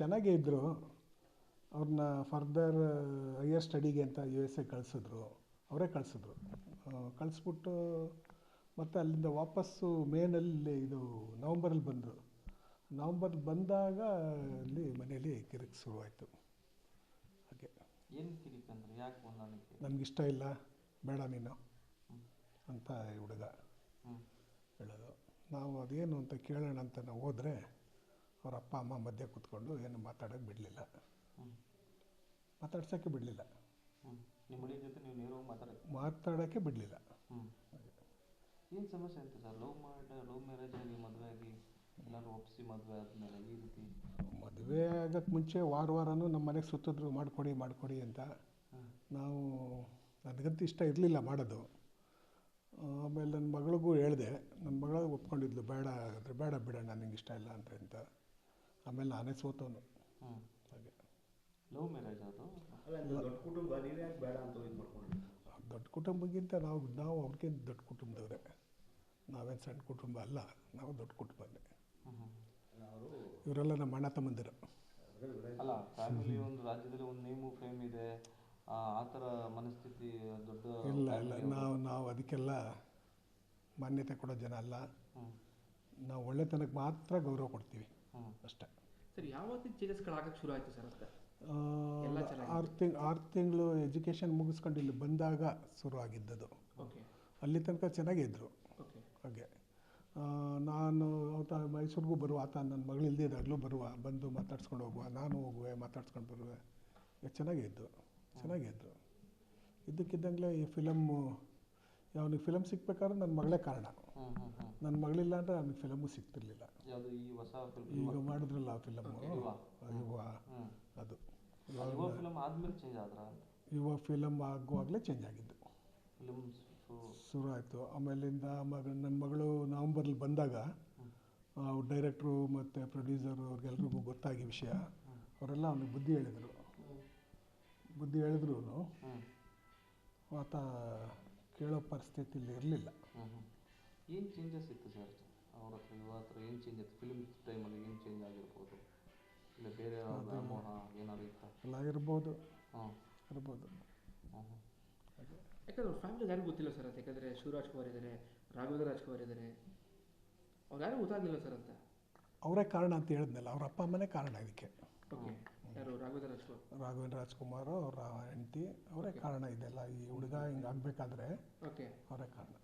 ಚೆನ್ನಾಗೇ ಇದ್ದರು ಅವ್ರನ್ನ ಫರ್ದರ್ ಹೈಯರ್ ಸ್ಟಡಿಗೆ ಅಂತ ಯು ಎಸ್ ಎ ಕಳಿಸಿದ್ರು. ಅವರೇ ಕಳಿಸಿದ್ರು. ಕಳಿಸ್ಬಿಟ್ಟು ಮತ್ತು ಅಲ್ಲಿಂದ ವಾಪಸ್ಸು ಮೇನಲ್ಲಿ ಇದು ನವಂಬರಲ್ಲಿ ಬಂದರು. ನವಂಬರ್ ಬಂದಾಗ ಅಲ್ಲಿ ಮನೆಯಲ್ಲಿ ಕಿರಿಕ್ ಶುರುವಾಯಿತು. ಹಾಗೆ. ನನಗಿಷ್ಟ ಇಲ್ಲ ಬೇಡ ನೀನು ಅಂತ ಹುಡುಗ ಹೇಳೋದು. ನಾವು ಅದೇನು ಅಂತ ಕೇಳೋಣ ಅಂತ ನಾವು ಹೋದರೆ ಅವ್ರ ಅಪ್ಪ ಅಮ್ಮ ಮಧ್ಯೆ ಕೂತ್ಕೊಂಡು ಏನು ಮಾತಾಡೋಕ್ಕೆ ಬಿಡಲಿಲ್ಲ. ಮಾತಾಡ್ಸೋಕ್ಕೆ ಬಿಡಲಿಲ್ಲ. ನಿಮ್ಮ ಹುಡುಗಿ ಜೊತೆ ನೀವು ನೇರವಾಗಿ ಮಾತಾಡೋದು ಮಾತಾಡೋಕ್ಕೆ ಬಿಡಲಿಲ್ಲ. ಏನು ಸಮಸ್ಯೆ ಅಂತ ಸರ್? ಲವ್ ಮಾಡಿ ಲವ್ ಮ್ಯಾರೇಜ್ ಆಗಿ ಮದುವೆ ಆಗಿ ಎಲ್ಲರೂ ಒಪ್ಪಿಸಿ ಮದುವೆ ಆದಮೇಲೆ ಈ ರೀತಿ? ಮದುವೆ ಆಗೋಕ್ಕೆ ಮುಂಚೆ ವಾರ ವಾರನೂ ನಮ್ಮ ಮನೆಗೆ ಸುತ್ತಿದ್ರು ಮಾಡಿಕೊಡಿ ಮಾಡಿಕೊಡಿ ಅಂತ. ನಾವು ನನಗಂತೂ ಇಷ್ಟ ಇರಲಿಲ್ಲ ಮಾಡೋದು. ಆಮೇಲೆ ನನ್ನ ಮಗಳಿಗೂ ಹೇಳಿದೆ ನನ್ನ ಮಗಳು ಒಪ್ಕೊಂಡಿದ್ಲು ಬೇಡ ಅಂದರೆ ಬೇಡ ಬಿಡೋಣ ನನಗೆ ಇಷ್ಟ ಇಲ್ಲ ಅಂತ ಅಂತ. ಆಮೇಲೆ ನಾನೇ ಸೋತವನು. ಹ್ಞೂ ಹಾಗೆ. ಲವ್ ಮ್ಯಾರೇಜ್ ಅದು? ದೊಡ್ಡ ಕುಟುಂಬ ನೀವೇ ಬೇಡ ಅಂತ ಇದು ದೊಡ್ಡ ಕುಟುಂಬಕ್ಕಿಂತ ನಾವು ನಾವು ಅವ್ರಿಗಿಂತ ದೊಡ್ಡ ಕುಟುಂಬದವ್ರೆ? ನಾವೇನು ಸಣ್ಣ ಕುಟುಂಬ ಅಲ್ಲ ನಾವು ದೊಡ್ಡ ಕುಟುಂಬನೇ. ಇವರೆಲ್ಲ ನಮ್ಮ ಅಣ್ಣ ತಮ್ಮಂದಿರು. ಅಲ್ಲ ಫ್ಯಾಮಿಲಿ ಒಂದು ರಾಜ್ಯದಲ್ಲಿ ಒಂದು ನೇಮು ಫೇಮ್ ಇದೆ. ಆ ಥರ ಮನಸ್ಥಿತಿ ದೊಡ್ಡ ಇಲ್ಲ ಇಲ್ಲ. ನಾವು ನಾವು ಅದಕ್ಕೆಲ್ಲ ಮಾನ್ಯತೆ ಕೊಡೋ ಜನ ಅಲ್ಲ. ಹ್ಞೂ ನಾವು ಒಳ್ಳೆತನಕ್ಕೆ ಮಾತ್ರ ಗೌರವ ಕೊಡ್ತೀವಿ. ಅಷ್ಟೇ. ಸರ್ ಯಾವತ್ತಿನ ಚೇಂಜಸ್ಗಳಾಗಕ್ಕೆ ಶುರು ಆಯಿತು ಸರ್. ಆರು ತಿಂಗ್ ಆರು ತಿಂಗಳು ಎಜುಕೇಷನ್ ಮುಗಿಸ್ಕೊಂಡು ಇಲ್ಲಿ ಬಂದಾಗ ಶುರು ಆಗಿದ್ದದು ಓಕೆ. ಅಲ್ಲಿ ತನಕ ಚೆನ್ನಾಗೇ ಇದ್ದರು ಓಕೆ. ಹಾಗೆ. ಆ, ನಾನು ಅವತ್ತ ಮೈಸೂರಿಗೂ ಬರುವ ಆತ ನನ್ನ ಮಗಳು ಇಲ್ದಿದ್ದಾಗಲೂ ಬರುವ ಬಂದು ಮಾತಾಡ್ಸ್ಕೊಂಡು ಹೋಗುವ ನಾನು ಹೋಗುವೆ ಮಾತಾಡ್ಸ್ಕೊಂಡು ಬರುವೆ ಈಗ ಚೆನ್ನಾಗೇ ಇದ್ದು. ಚೆನ್ನಾಗೇ ಇದ್ದು. ಇದ್ದಕ್ಕಿದ್ದಂಗೆ ಈ ಫಿಲಮ್ಮು ಅವನಿಗೆ ಫಿಲಮ್ ಸಿಗ್ಬೇಕಾದ್ರೆ ನನ್ನ ಮಗಳೇ ಕಾರಣ. ನನ್ನ ಮಗಳಿಲ್ಲ ಅಂದ್ರೆ ನನಗೆ ಫಿಲಮು ಸಿಗ್ತಿರ್ಲಿಲ್ಲ. ಯಾವುದು ಈ ಹೊಸ ಫಿಲ್ಮ್ ಈಗ ಮಾಡಿದ್ರಲ್ಲ ಆ ಫಿಲಮ್ಮು ಯುವ. ಅದು. ಯುವ ಫಿಲಮ್ ಆದ್ಮೇಲೆ ಚೇಂಜ್ ಆದ್ರ? ಯುವ ಫಿಲಮ್ ಆಗುವಾಗಲೇ ಚೇಂಜ್ ಆಗಿದ್ದು. ಫಿಲಮ್ ಶುರು ಆಯಿತು ಆಮೇಲಿಂದ ಮಗ ನನ್ನ ಮಗಳು ನವಂಬರ್ಲಿ ಬಂದಾಗ ಡೈರೆಕ್ಟ್ರು ಮತ್ತು ಪ್ರೊಡ್ಯೂಸರು ಅವ್ರಿಗೆಲ್ರಿಗೂ ಗೊತ್ತಾಗಿ ವಿಷಯ. ಅವರೆಲ್ಲ ಅವನಿಗೆ ಬುದ್ಧಿ ಹೇಳಿದರು. ಬುದ್ಧಿ ಹೇಳಿದ್ರು ಆತ ಕೇಳೋ ಪರಿಸ್ಥಿತಿಯಲ್ಲಿ ಇರಲಿಲ್ಲ. ಏನು ಚೇಂಜಸ್ ಇತ್ತು ಸರ್ ಅವ್ರ ಹತ್ರ ಇವ್ರ ಹತ್ರ ಏನು ಚೇಂಜ್ ಇತ್ತು? ಫಿಲ್ಮ್ ಟೈಮಲ್ಲಿ ಏನು ಚೇಂಜ್ ಆಗಿರ್ಬೋದು? ಇಲ್ಲ ಬೇರೆ ವ್ಯಾಮೋಹ ಏನಾದ್ರು ಇತ್ತು? ಎಲ್ಲ ಇರ್ಬೋದು ಹಾಂ. ಇರ್ಬೋದು ಯಾಕಂದ್ರೆ ಅವ್ರ ಫ್ಯಾಮಿಲಿ ಯಾರಿಗೂ ಗೊತ್ತಿಲ್ಲ ಸರ್ ಅಂತ ಯಾಕಂದರೆ ಶಿವರಾಜ್ ಕುಮಾರ್ ಇದ್ದಾರೆ ರಾಘವೇಂದ್ರ ರಾಜ್ಕುಮಾರ್ ಇದ್ದಾರೆ ಅವ್ರು ಯಾರಿಗೂ ಗೊತ್ತಾಗಲಿಲ್ಲ ಸರ್ ಅಂತ? ಅವರೇ ಕಾರಣ ಅಂತ ಹೇಳಿದ್ನಲ್ಲ ಅವ್ರ ಅಪ್ಪ ಅಮ್ಮನೇ ಕಾರಣ ಇದಕ್ಕೆ. ಓಕೆ ಯಾರು? ರಾಘವೇಂದ್ರ ರಾಜ್ಕುಮಾರ್ ರಾಘವೇಂದ್ರ ರಾಜ್ಕುಮಾರ್ ಅವರ ಹೆಂಡತಿ ಅವರೇ ಕಾರಣ ಇದೆಲ್ಲ. ಈ ಹುಡುಗ ಹಿಂಗೆ ಆಗಬೇಕಾದ್ರೆ ಓಕೆ ಅವರೇ ಕಾರಣ.